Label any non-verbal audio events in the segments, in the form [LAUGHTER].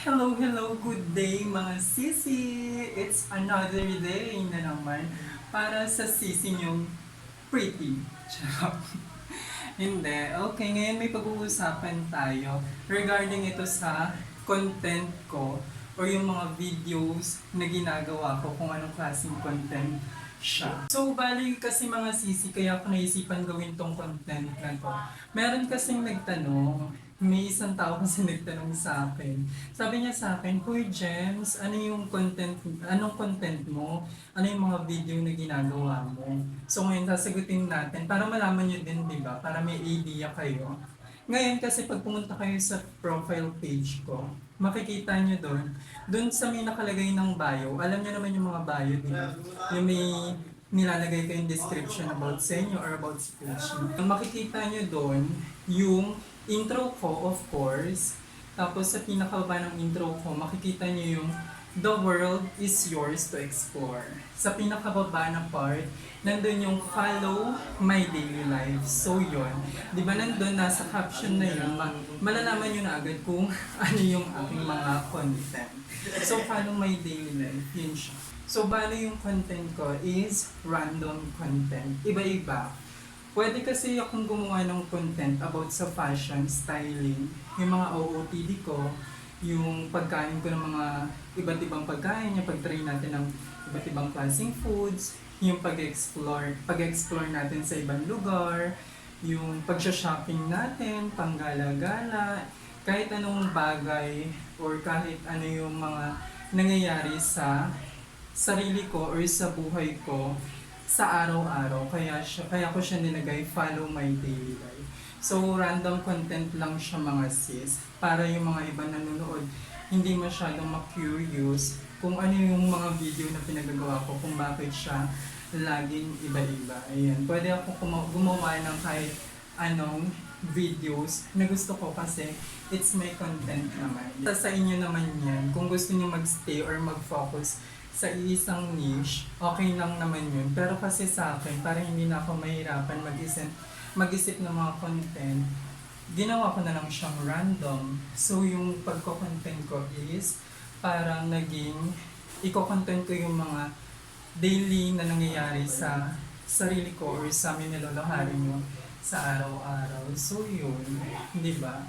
Hello, hello, good day mga sisi! It's another day na naman para sa sisi niyong pretty. Charot. [LAUGHS] Hindi. Okay, ngayon may pag-uusapan tayo regarding ito sa content ko or yung mga videos na ginagawa ko kung anong klaseng content siya. So, bali kasi mga sisi, kaya ako naisipan gawin tong content na to. Meron kasing nagtanong, may isang tao kasi nagtanong sa akin. Sabi niya sa akin, Hoy James, ano yung content, anong content mo? Ano yung mga video na ginagawa mo? So ngayon sasagutin natin para malaman niyo din, di ba? Para may idea kayo. Ngayon kasi pag pumunta kayo sa profile page ko, makikita niyo doon, doon sa may nakalagay ng bio, alam niyo naman yung mga bio, di ba? Yung may nilalagay kayong description about sa inyo or about sa page. Ang makikita niyo doon, yung intro ko, of course. Tapos sa pinakababa ng intro ko, makikita niyo yung The world is yours to explore. Sa pinakababa na part, nandun yung follow my daily life. So yun, di ba nandun nasa caption na yun, ma- malalaman nyo na agad kung [LAUGHS] ano yung aking mga content. So follow my daily life, yun siya. So bali yung content ko is random content. Iba-iba. Pwede kasi akong gumawa ng content about sa fashion, styling, yung mga OOTD ko, yung pagkain ko ng mga iba't ibang pagkain, yung pag-try natin ng iba't ibang klaseng foods, yung pag-explore, pag-explore natin sa ibang lugar, yung pag-shopping natin, panggala-gala, kahit anong bagay or kahit ano yung mga nangyayari sa sarili ko or sa buhay ko sa araw-araw. Kaya, siya, kaya ko siya nilagay, follow my daily life. So, random content lang siya mga sis. Para yung mga iba nanonood, hindi masyadong ma-curious kung ano yung mga video na pinagagawa ko, kung bakit siya laging iba-iba. Ayan. Pwede ako gumawa ng kahit anong videos na gusto ko kasi it's my content naman. Sa, sa inyo naman yan, kung gusto niyo magstay or mag-focus sa isang niche, okay lang naman yun. Pero kasi sa akin, para hindi na ako mahirapan mag-isip, mag-isip ng mga content, ginawa ko na lang siyang random. So yung pagko-content ko is parang naging, iko-content ko yung mga daily na nangyayari sa sarili ko or sa amin nilalahari mo sa araw-araw. So yun, di ba?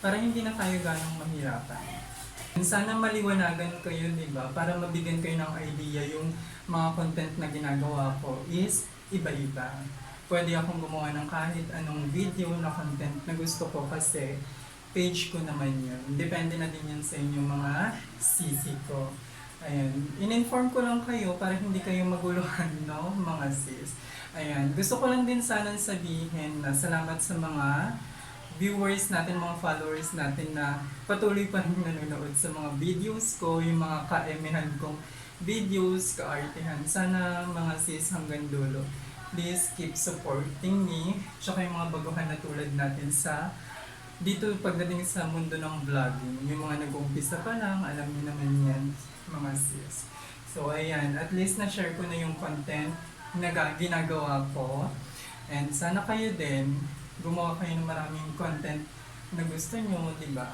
Para hindi na tayo ganong mahirapan. Sana maliwanagan kayo, di ba? Para mabigyan kayo ng idea yung mga content na ginagawa ko is iba-iba. Pwede akong gumawa ng kahit anong video na content na gusto ko kasi page ko naman yun. Depende na din yan sa inyong mga sisi ko. Ayan. In-inform ko lang kayo para hindi kayo maguluhan, no, mga sis. Ayan. Gusto ko lang din sana sabihin na salamat sa mga viewers natin, mga followers natin na patuloy pa rin nanonood sa mga videos ko, yung mga kaemehan kong videos, kaartihan. Sana mga sis hanggang dulo. Please keep supporting me. Tsaka yung mga baguhan na tulad natin sa dito pagdating sa mundo ng vlogging. Yung mga nag-uumpisa pa lang, alam niyo naman yan, mga sis. So ayan, at least na-share ko na yung content na ga- ginagawa ko. And sana kayo din, gumawa kayo ng maraming content na gusto nyo, di ba?